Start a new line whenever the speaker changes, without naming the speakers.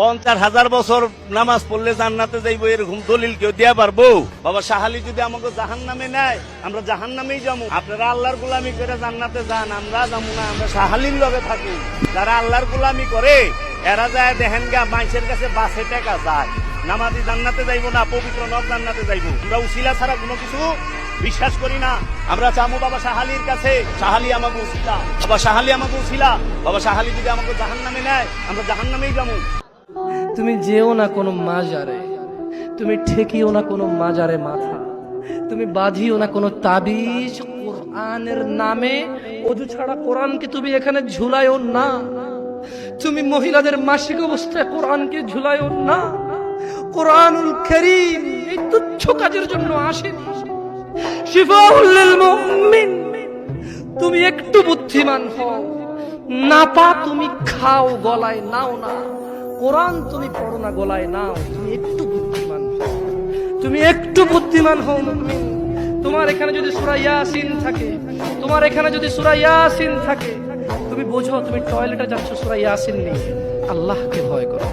পঞ্চাশ হাজার বছর নামাজ পড়লে জান্নাতে যাইবো, এরকম দলিল কেউ দিয়া পারব? বাবা সাহালি যদি আমাকে জাহান নামে নেয়, আমরা জাহান নামেই যাব। আপনারা আল্লাহর গুলামি করে জান্নাতে যান, আমরা যাব না, আমরা সাহালির লগে থাকি। যারা আল্লাহর গুলামি করে, এরা যায় দেখেন গা মানুষের কাছে বাসে টাকা যায়। নামাজি জান্নাতে যাইবো না, পবিত্র নব জান্নাতে যাইবো। আমরা উসিলা ছাড়া কোনো কিছু বিশ্বাস করি না। আমরা চামু বাবা সাহালির কাছে সাহালি আমাকে উসিলা। বাবা সাহালি আমাকে উসিলা। বাবা সাহালি যদি আমাকে জাহান নামে নেয়, আমরা জাহান নামেই যাব।
তুমি যেও না কোনো মাজারে, তুমি ঠেকিও না কোনো মাজারে মাথা, তুমি বাঁধিও না কোনো তাবিজ কোরআনের নামে, অজু ছাড়া কোরআনকে তুমি এখানে ঝুলাইও না? তুমি মহিলাদের মাসিক অবস্থায় কোরআনকে ঝুলাইও না? কোরআনুল করিম এই তুচ্ছ কাজের জন্য আসেনি। তুমি একটু বুদ্ধিমান হও। না পা তুমি খাও, গলায় নাও না। কোরআন তুমি পড়ো না, গলায় নাও। তুমি একটু বুদ্ধিমান। তুমি একটু বুদ্ধিমান হও মুমিন তোমার এখানে যদি সুরাইয়াসিন থাকে, তোমার এখানে যদি সুরাইয়াসিন থাকে, তুমি বোঝো তুমি টয়লেটে যাচ্ছ সুরাইয়াসিন ইয়াসিন নেই আল্লাহকে ভয় করো।